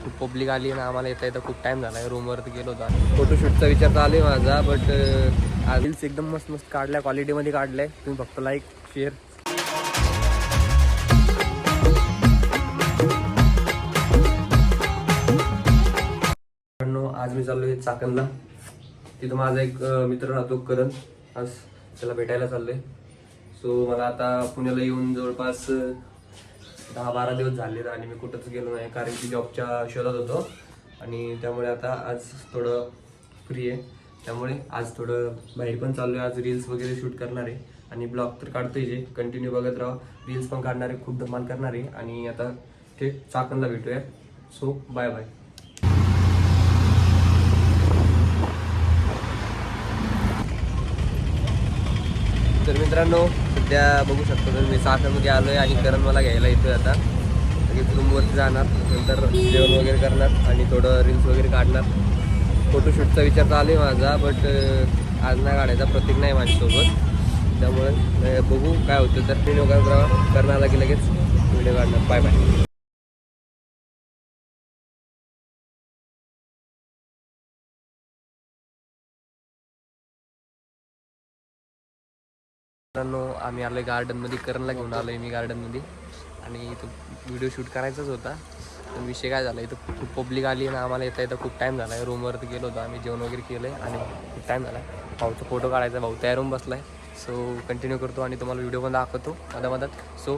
खूप पब्लिक आली ना आम्हाला येता येतं खूप टाइम झाला आहे रूमवरती गेलो होता फोटोशूटचा विचार चालू आहे माझा बट रील्स एकदम मस्त मस्त काढल्या क्वालिटीमध्ये काढलाय. तुम्ही फक्त लाईक शेअर आज मी चाललोय चाकणला. तिथं माझा एक मित्र राहतो करण. आज त्याला भेटायला चाललोय. सो मला आता पुण्याला येऊन जवळपास दहा बारा दिवस झाले आणि मी कुठंच गेलो नाही कारण की जॉबच्या शोधात होतो. आणि त्यामुळे आता आज थोडं फ्री आहे. त्यामुळे आज थोडं बाहेर पण चाललो आहे आज रील्स वगैरे शूट करणार आहे. आणि ब्लॉग तर काढतोय जे. कंटिन्यू बघत राहा. रील्स पण काढणार आहे. खूप धमाल करणार आहे. आणि आता ते चाकणला भेटूया. सो बाय बाय तर मित्रांनो सध्या बघू शकतो तर मी सातामध्ये आलो आहे आणि करण मला घ्यायला येतोय आता. लगेच रूमवरती जाणार नंतर जेवण वगैरे करणार आणि थोडं रील्स वगैरे काढणार. फोटोशूटचा विचार चालू आहे माझा बट आज नाही काढायचा प्रतीक नाही माझ्यासोबत. त्यामुळे बघू काय होतं. तर व्हिडिओ करणार की लगेच व्हिडिओ काढणार. बाय बाय मित्रांनो आम्ही आलोय गार्डनमध्ये करणला घेऊन आलोय मी गार्डनमध्ये आणि इथं व्हिडिओ शूट करायचाच होता. पण विषय काय झाला इथं खूप पब्लिक आली आणि आम्हाला येता येतं खूप टाईम झाला आहे रूमवरती गेलो होतो आम्ही जेवण वगैरे केलं आहे आणि खूप टाईम झाला आहे भाऊचा फोटो काढायचा भाऊ तयार होऊन बसला आहे सो कंटिन्यू करतो आणि तुम्हाला व्हिडिओ पण दाखवतो मधा मधात. सो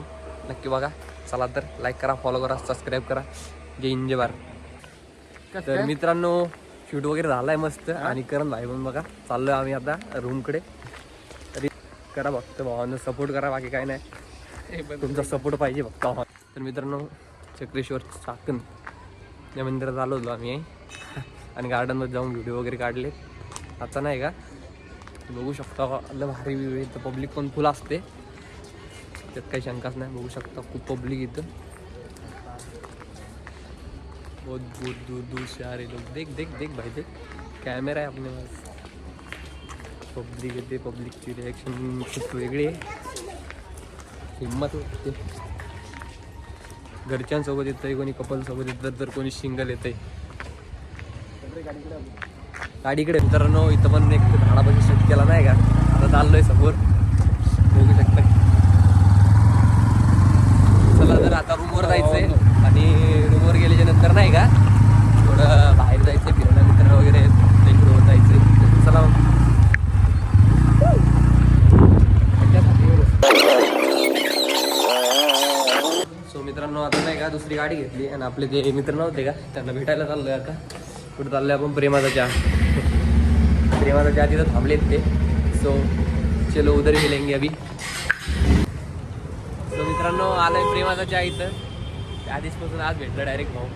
नक्की बघा. चला तर लाईक करा फॉलो करा सबस्क्राईब करा. जय इंजे बार तर मित्रांनो शूट वगैरे झाला आहे मस्त आणि करण भाई पण बघा चाललोय आम्ही आता रूमकडे करा फक्त भावांना सपोर्ट करा बाकी काय नाही. तुमचा सपोर्ट पाहिजे फक्त तर मित्रांनो चक्रेश्वर चाकण या मंदिरात आलो होतो आम्ही. आणि गार्डनमध्ये जाऊन व्हिडिओ वगैरे काढले. आता नाही का? बघू शकता लय भारी व्ह्यू आहे. इथं पब्लिक पण फुल असते. त्यात काही शंकाच नाही. बघू शकता खूप पब्लिक इथं. बहुत दूर दूर दूर से आ रहे लोग. देख देख देख भाई देख. कॅमेरा आहे आपल्या पास पब्लिक येते पब्लिकची रिॲक्शन खूप वेगळी आहे. हिंमत वाटते घरच्यांसोबत येतंय कोणी कपलसोबत येत तर कोणी सिंगल येतंय. गाडीकडे मित्रांनो इथं पण एक झाडापाशी शूट केला नाही का? आता चाललोय समोर. बघू शकता चला तर आता रूमवर जायचंय रूमवर गेल्याच्यानंतर नाही का थोडं बाहेर जायचं फिरायला मित्र वगैरे लेकरं जायचं चला मग. सो मित्रांनो आता नाही का दुसरी गाडी घेतली आणि आपले ते मित्र नव्हते का त्यांना भेटायला चाललोय आता. कुठं चाललोय आपण प्रेमाचा चहा. प्रेमाचा चहा तिथं थांबलेत ते. सो चलो उधर मिलेंगे अभी. सो मित्रांनो आलाय प्रेमाचा चहा इथं. त्या आज भेटलं डायरेक्ट भाऊ.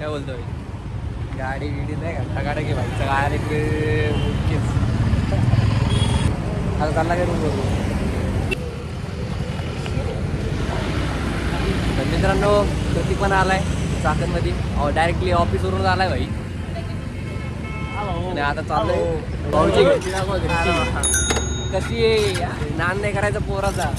काय बोलतो भाई गाडी बिडी नाही का गाड्या घे भाई डायरेक्ट आता चालला काय रूम तर मित्रांनो प्रतीक पण आलाय चाकणमध्ये. डायरेक्टली ऑफिसवरून आलाय भाई. आता चाललोय. भाऊची कशी आहे? नान नाही करायचा पोराचा.